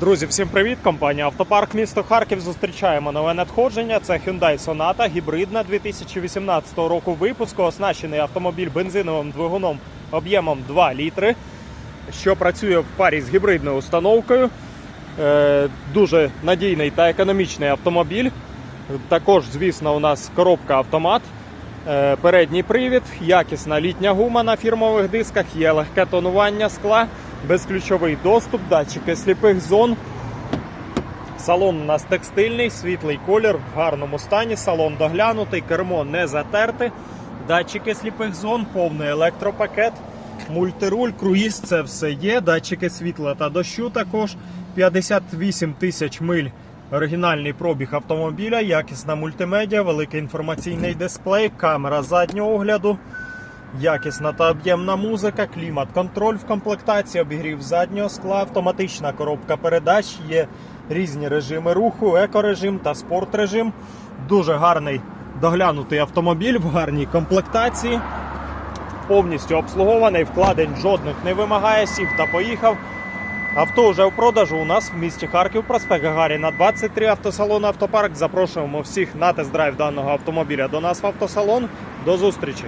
Друзі, всім привіт! Компанія Автопарк місто Харків. Зустрічаємо нове надходження. Це Hyundai Sonata, гібридна 2018 року випуску, оснащений автомобіль бензиновим двигуном об'ємом 2 літри, що працює в парі з гібридною установкою. Е, Дуже надійний та економічний автомобіль. Також, звісно, у нас коробка автомат. Е, Передній привід, якісна літня гума на фірмових дисках, є легке тонування скла, безключовий доступ, датчики сліпих зон. Салон у нас текстильний, світлий колір в гарному стані. Салон доглянутий, кермо не затерте, датчики сліпих зон, повний електропакет, мультируль, круїз це все є. Датчики світла та дощу також. 58 тисяч миль оригінальний пробіг автомобіля, якісна мультимедіа, великий інформаційний дисплей, камера заднього огляду. Якісна та об'ємна музика, клімат-контроль в комплектації, обігрів заднього скла, автоматична коробка передач, є різні режими руху, екорежим та спортрежим. Дуже гарний доглянутий автомобіль в гарній комплектації. Повністю обслугований, вкладень жодних не вимагає, сів та поїхав. Авто вже в продажу у нас в місті Харків, проспект Гагаріна, 23 автосалон Автопарк. Запрошуємо всіх на тест-драйв даного автомобіля до нас в автосалон. До зустрічі!